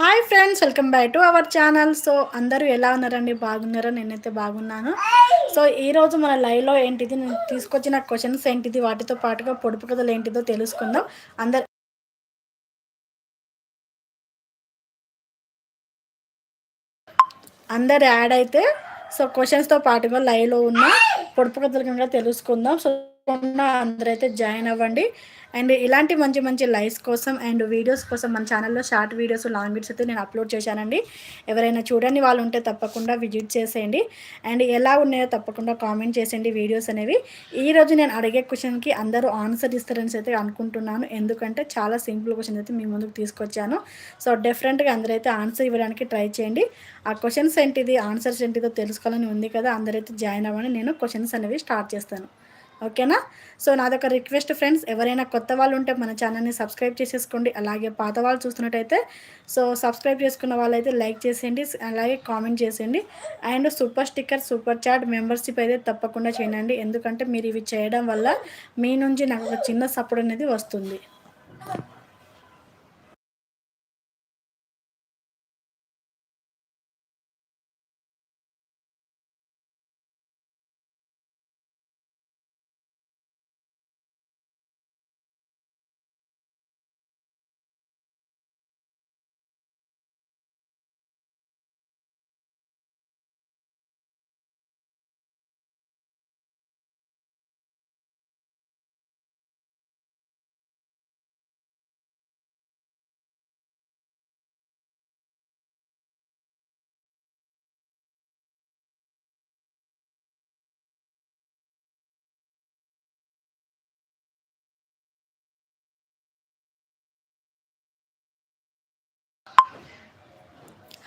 Hi friends welcome back to our channel so అందరూ ఎలా ఉన్నారండి? బాగున్నారా? నేనైతే బాగున్నాను. సో ఈరోజు మన లైవ్లో ఏంటిది? నేను తీసుకొచ్చిన క్వశ్చన్స్ ఏంటిది? వాటితో పాటుగా పొడుపు కథలు ఏంటిదో తెలుసుకుందాం. అందరు అందరు యాడ్ అయితే సో క్వశ్చన్స్తో పాటుగా లైవ్లో ఉన్న పొడుపు కథలు కనుక తెలుసుకుందాం. సో అందరైతే జాయిన్ అవ్వండి. అండ్ ఇలాంటి మంచి మంచి లైవ్స్ కోసం అండ్ వీడియోస్ కోసం మన ఛానల్లో షార్ట్ వీడియోస్ లాంగ్ వీడియోస్ అయితే నేను అప్లోడ్ చేశానండి. ఎవరైనా చూడని వాళ్ళు ఉంటే తప్పకుండా విజిట్ చేసేయండి. అండ్ ఎలా ఉన్నాయో తప్పకుండా కామెంట్ చేసేయండి వీడియోస్ అనేవి. ఈరోజు నేను అడిగే క్వశ్చన్కి అందరూ ఆన్సర్ ఇస్తారని అయితే అనుకుంటున్నాను. ఎందుకంటే చాలా సింపుల్ క్వశ్చన్ అయితే మీ ముందుకు తీసుకొచ్చాను. సో డిఫరెంట్గా అందరైతే ఆన్సర్ ఇవ్వడానికి ట్రై చేయండి. ఆ క్వశ్చన్స్ ఏంటిది ఆన్సర్స్ ఏంటిదో తెలుసుకోవాలని ఉంది కదా అందరైతే జాయిన్ అవ్వని నేను క్వశ్చన్స్ అనేవి స్టార్ట్ చేస్తాను. ఓకేనా? సో నాదొక రిక్వెస్ట్ ఫ్రెండ్స్ ఎవరైనా కొత్త వాళ్ళు ఉంటే మన ఛానల్ని సబ్స్క్రైబ్ చేసేసుకోండి. అలాగే పాత వాళ్ళు చూస్తున్నట్టయితే సో సబ్స్క్రైబ్ చేసుకున్న వాళ్ళైతే లైక్ చేసేయండి అలాగే కామెంట్ చేసేయండి. And super sticker super chat membership అయితే తప్పకుండా చేయండి. ఎందుకంటే మీరు ఇవి చేయడం వల్ల మీ నుంచి నాకు ఒక చిన్న సపోర్ట్ అనేది వస్తుంది.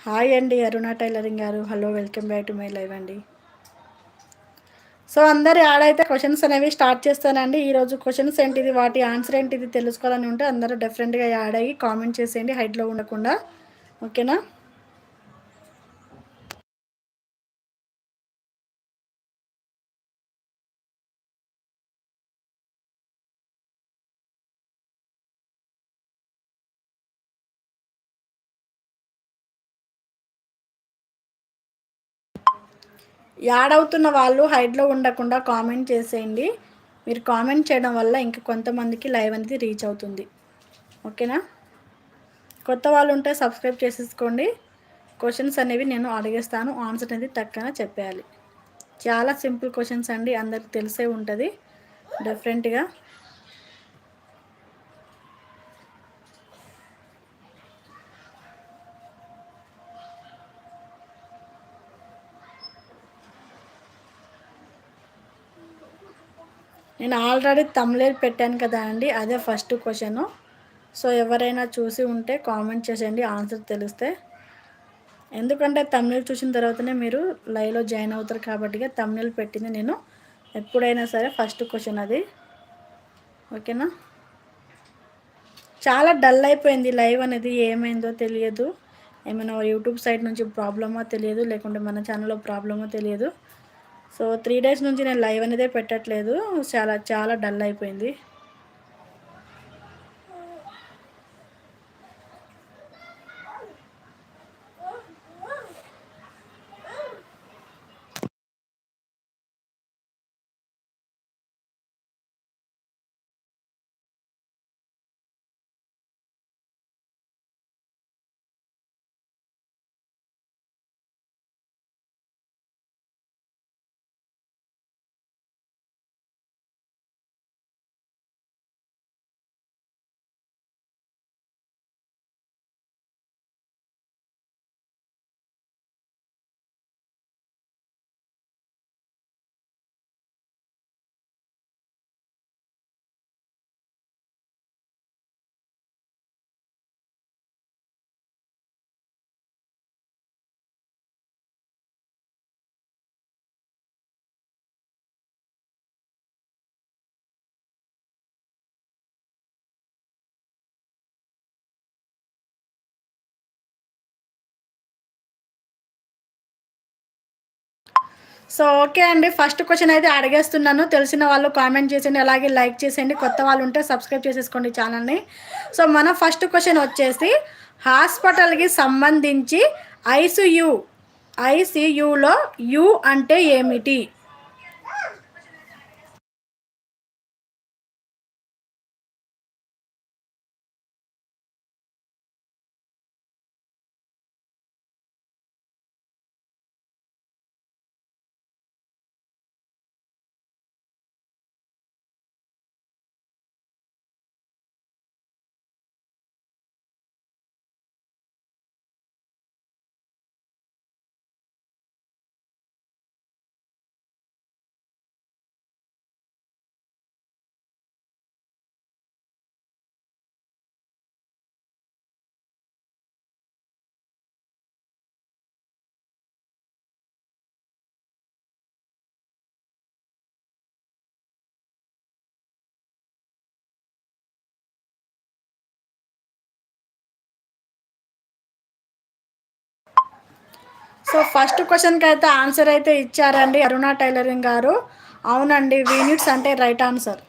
హాయ్ అండి అరుణ టైలరింగ్ గారు. Hello welcome back to my live అండి. సో అందరు ఆడైతే క్వశ్చన్స్ అనేవి స్టార్ట్ చేస్తానండి. ఈరోజు క్వశ్చన్స్ ఏంటిది వాటి ఆన్సర్ ఏంటిది తెలుసుకోవాలని ఉంటే అందరూ డిఫరెంట్గా యాడ్ అయ్యి కామెంట్ చేసేయండి. హైట్లో ఉండకుండా. ఓకేనా? యాడ్ అవుతున్న వాళ్ళు హైడ్లో ఉండకుండా కామెంట్ చేసేయండి. మీరు కామెంట్ చేయడం వల్ల ఇంకా కొంతమందికి లైవ్ అనేది రీచ్ అవుతుంది. ఓకేనా? కొత్త వాళ్ళు ఉంటే సబ్స్క్రైబ్ చేసేసుకోండి. క్వశ్చన్స్ అనేవి నేను అడిగేస్తాను. ఆన్సర్ అనేది తక్కువ చెప్పేయాలి. చాలా సింపుల్ క్వశ్చన్స్ అండి. అందరికి తెలిసే ఉంటుంది. డిఫరెంట్గా. నేను ఆల్రెడీ తమిళ పెట్టాను కదా అండి అదే ఫస్ట్ క్వశ్చను సో ఎవరైనా చూసి ఉంటే కామెంట్ చేసేయండి ఆన్సర్ తెలిస్తే. ఎందుకంటే తమిళ చూసిన తర్వాతనే మీరు లైవ్లో జాయిన్ అవుతారు కాబట్టి తమిళ పెట్టింది నేను. ఎప్పుడైనా సరే ఫస్ట్ క్వశ్చన్ అది. ఓకేనా? చాలా డల్ అయిపోయింది లైవ్ అనేది ఏమైందో తెలియదు. ఏమైనా యూట్యూబ్ సైట్ నుంచి ప్రాబ్లమో తెలియదు లేకుంటే మన ఛానల్లో ప్రాబ్లమో తెలియదు. సో త్రీ డేస్ నుంచి నేను లైవ్ అనేదే పెట్టట్లేదు. చాలా చాలా డల్ అయిపోయింది. సో ఓకే అండి. ఫస్ట్ క్వశ్చన్ అయితే అడిగేస్తున్నాను. తెలిసిన వాళ్ళు కామెంట్ చేసేయండి. అలాగే లైక్ చేసేయండి. కొత్త వాళ్ళు ఉంటే సబ్స్క్రైబ్ చేసేసుకోండి ఛానల్ని. సో మన ఫస్ట్ క్వశ్చన్ వచ్చేసి హాస్పిటల్కి సంబంధించి ఐసియు ఐసీయూలో యు అంటే ఏమిటి? సో ఫస్ట్ క్వశ్చన్కి అయితే ఆన్సర్ అయితే ఇచ్చారండి అరుణ టైలరింగ్ గారు. అవునండి వీనిట్స్ అంటే right answer.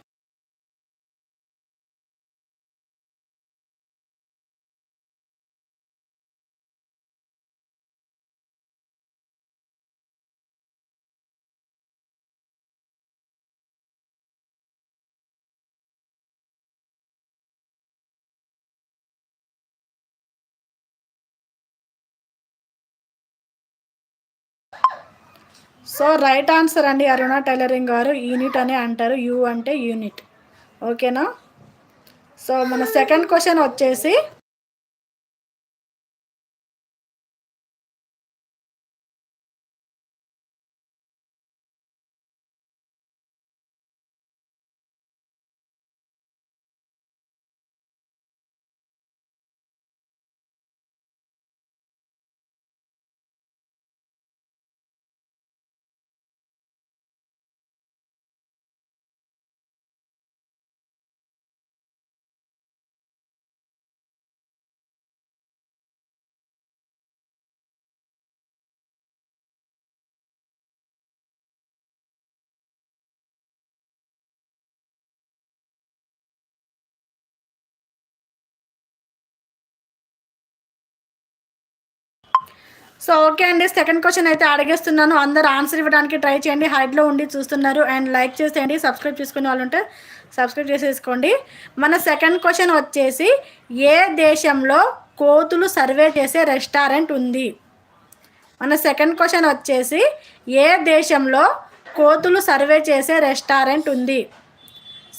So right answer అండి అరుణ టైలరింగ్ గారు. యూనిట్ అని అంటారు. యూ అంటే యూనిట్. ఓకేనా? సో మన సెకండ్ క్వశ్చన్ వచ్చేసి సో ఓకే అండి సెకండ్ క్వశ్చన్ అయితే అడిగేస్తున్నాను. అందరు ఆన్సర్ ఇవ్వడానికి ట్రై చేయండి. హైట్లో ఉండి చూస్తున్నారు. అండ్ లైక్ చేసేయండి. సబ్స్క్రైబ్ చేసుకునే వాళ్ళు ఉంటే సబ్స్క్రైబ్ చేసేసుకోండి. మన సెకండ్ క్వశ్చన్ వచ్చేసి ఏ దేశంలో కోతులు సర్వే చేసే రెస్టారెంట్ ఉంది? మన సెకండ్ క్వశ్చన్ వచ్చేసి ఏ దేశంలో కోతులు సర్వే చేసే రెస్టారెంట్ ఉంది?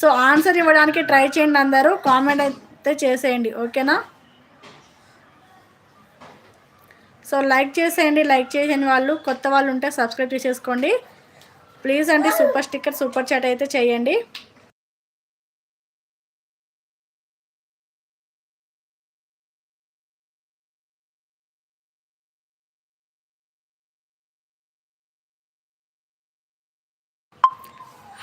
సో ఆన్సర్ ఇవ్వడానికి ట్రై చేయండి అందరూ. కామెంట్ అయితే చేసేయండి. ఓకేనా సో లైక్ చేసేయండి లైక్ చేసిన వాళ్ళు కొత్త వాళ్ళు ఉంటే సబ్స్క్రైబ్ చేసేసుకోండి. ప్లీజ్ అండి సూపర్ స్టిక్కర్ సూపర్ చాట్ అయితే చేయండి.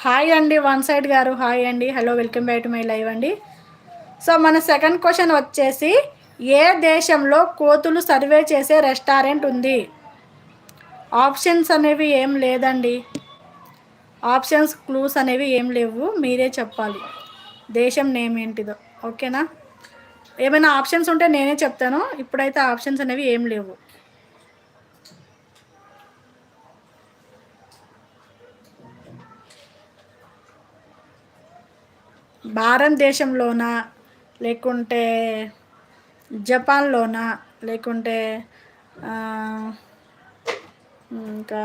హాయ్ అండి వన్ సైడ్ గారు హాయ్ అండి hello welcome back to my live అండి. సో మన సెకండ్ క్వశ్చన్ వచ్చేసి ఏ దేశంలో కోతులు సర్వే చేసే రెస్టారెంట్ ఉంది? ఆప్షన్స్ అనేవి ఏం లేదండి. ఆప్షన్స్ క్లూస్ అనేవి ఏం లేవు. మీరే చెప్పాలి. దేశం నేమ్ ఏంటిదో. ఓకేనా? ఏమైనా ఆప్షన్స్ ఉంటే నేనే చెప్తాను. ఇప్పుడైతే ఆప్షన్స్ అనేవి ఏం లేవు. భారతదేశంలోనా? లేకుంటే జపాన్లోనా? లేకుంటే ఇంకా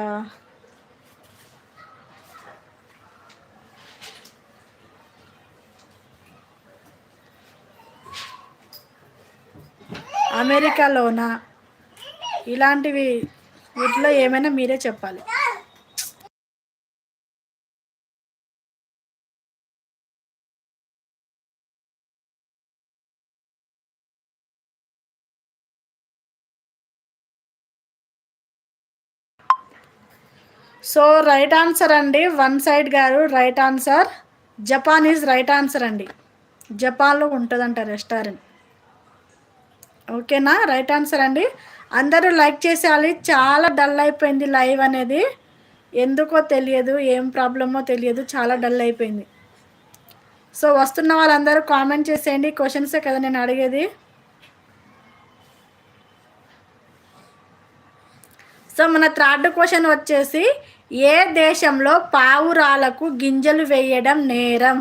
అమెరికాలోనా? ఇలాంటివి వీటిలో ఏమైనా మీరే చెప్పాలి. సో రైట్ ఆన్సర్ అండి వన్ సైడ్ గారు right answer. Japan is right answer అండి. జపాన్లో ఉంటుందంట రెస్టారెంట్. ఓకేనా? రైట్ ఆన్సర్ అండి. అందరూ లైక్ చేసేయాలి. చాలా డల్ అయిపోయింది లైవ్ అనేది. ఎందుకో తెలియదు ఏం ప్రాబ్లమో తెలియదు. చాలా డల్ అయిపోయింది. సో వస్తున్న వాళ్ళందరూ కామెంట్ చేసేయండి. క్వశ్చన్సే కదా నేను అడిగేది. సో మన థర్డ్ క్వశ్చన్ వచ్చేసి ఏ దేశంలో పావురాలకు గింజలు వేయడం నేరం?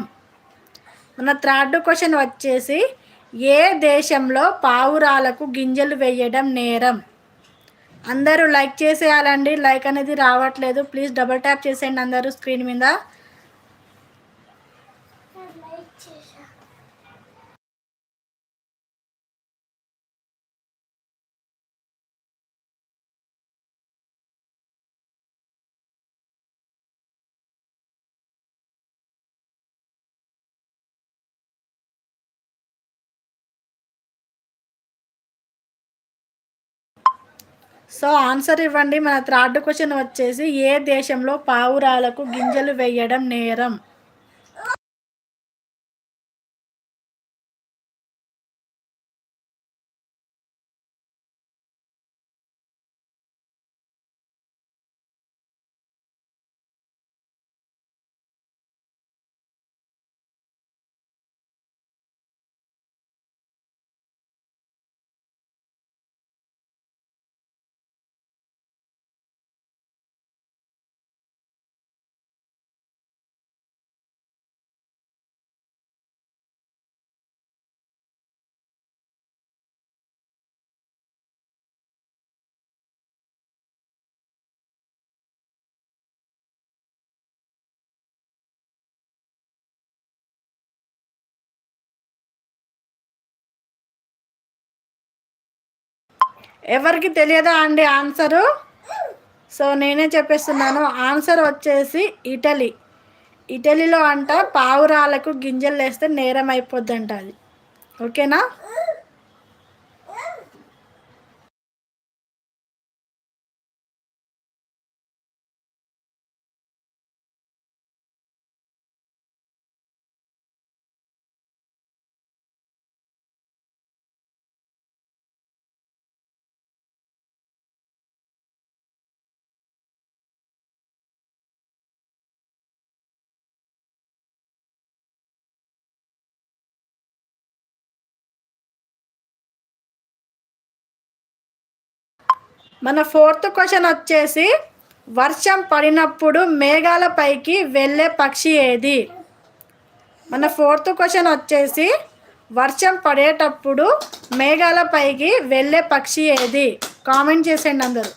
మన థర్డ్ క్వశ్చన్ వచ్చేసి ఏ దేశంలో పావురాలకు గింజలు వేయడం నేరం? అందరూ లైక్ చేసేయాలండి. లైక్ అనేది రావట్లేదు. ప్లీజ్ డబల్ ట్యాప్ చేసేయండి అందరూ స్క్రీన్ మీద. సో ఆన్సర్ ఇవ్వండి. మన థర్డ్ క్వశ్చన్ వచ్చేసి ఏ దేశంలో పావురాలకు గింజలు వేయడం నేరం? ఎవరికి తెలియదా అండి ఆన్సరు? సో నేనే చెప్పేస్తున్నాను. ఆన్సర్ వచ్చేసి ఇటలీ. ఇటలీలో అంట పావురాలకు గింజలు వేస్తే నేరం అయిపోద్ది అంట అది. ఓకేనా? మన ఫోర్త్ క్వశ్చన్ వచ్చేసి వర్షం పడినప్పుడు మేఘాల పైకి వెళ్ళే పక్షి ఏది? మన ఫోర్త్ క్వశ్చన్ వచ్చేసి వర్షం పడేటప్పుడు మేఘాల పైకి వెళ్ళే పక్షి ఏది? కామెంట్ చేసేయండి అందరు.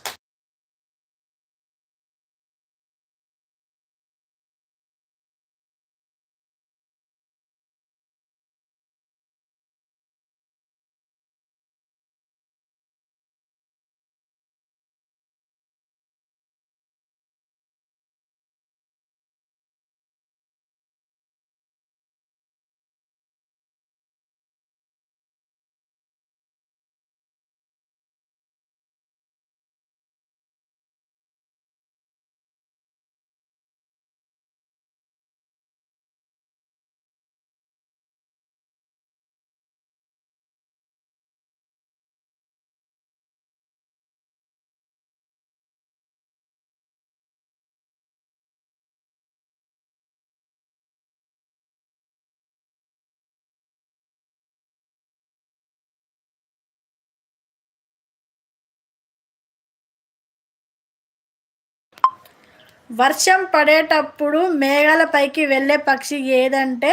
వర్షం పడేటప్పుడు మేఘాల పైకి వెళ్ళే పక్షి ఏదంటే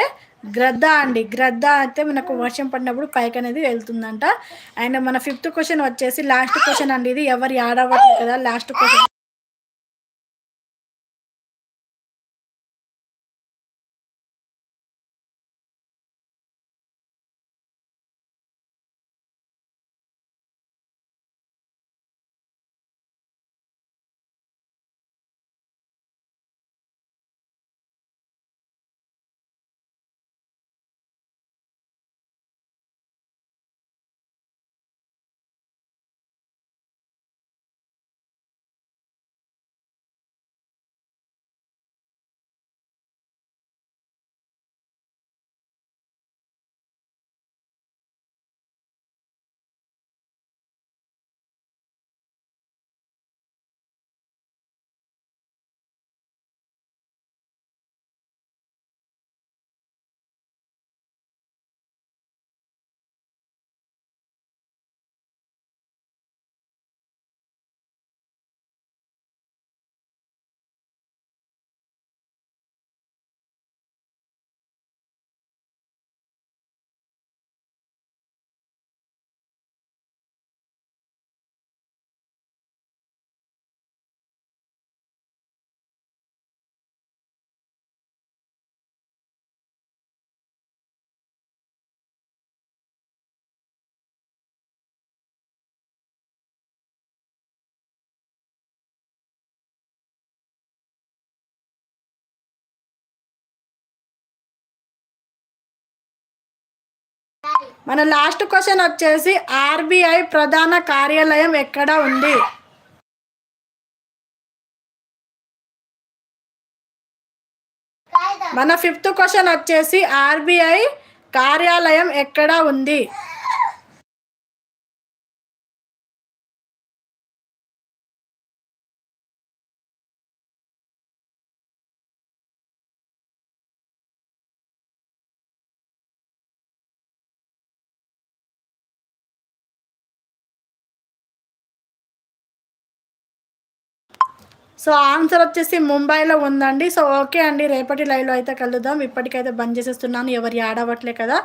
గ్రద్ద అండి. గ్రద్ద అయితే మనకు వర్షం పడినప్పుడు పైకి అనేది వెళ్తుందంట. అండ్ మన ఫిఫ్త్ క్వశ్చన్ వచ్చేసి లాస్ట్ క్వశ్చన్ అండి ఇది. ఎవరు ఆడవట్లేదు కదా లాస్ట్ క్వశ్చన్. మన లాస్ట్ క్వశ్చన్ వచ్చేసి ఆర్బీఐ ప్రధాన కార్యాలయం ఎక్కడ ఉంది? మన ఫిఫ్త్ క్వశ్చన్ వచ్చేసి ఆర్బీఐ కార్యాలయం ఎక్కడ ఉంది? సో ఆన్సర్ వచ్చేసి ముంబైలో ఉందండి. సో ఓకే అండి రేపటి లైవ్లో అయితే కలుద్దాం. ఇప్పటికైతే బంద్ చేసేస్తున్నాను ఎవరు ఆడవట్లే కదా.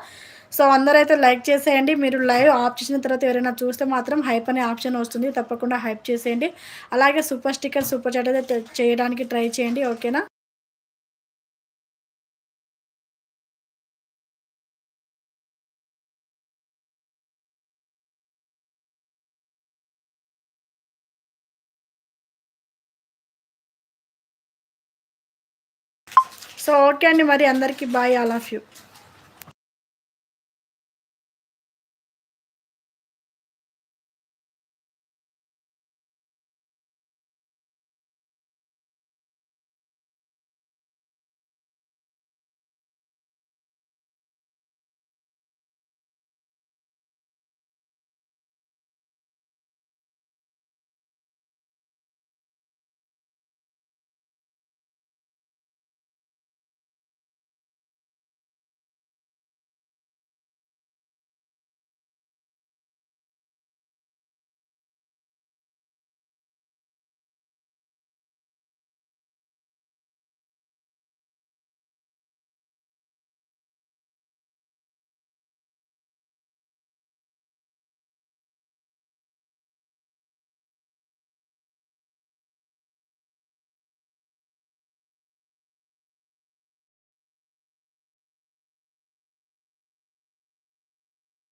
సో అందరూ అయితే లైక్ చేసేయండి. మీరు లైవ్ ఆఫ్ చేసిన తర్వాత ఎవరైనా చూస్తే మాత్రం హైప్ అనే ఆప్షన్ వస్తుంది. తప్పకుండా హైప్ చేసేయండి. అలాగే సూపర్ స్టిక్కర్ సూపర్ చాట్ అయితే చేయడానికి ట్రై చేయండి. ఓకేనా? సో ఓకే అండి మరి అందరికీ బాయ్ ఆల్ ఆఫ్ యూ.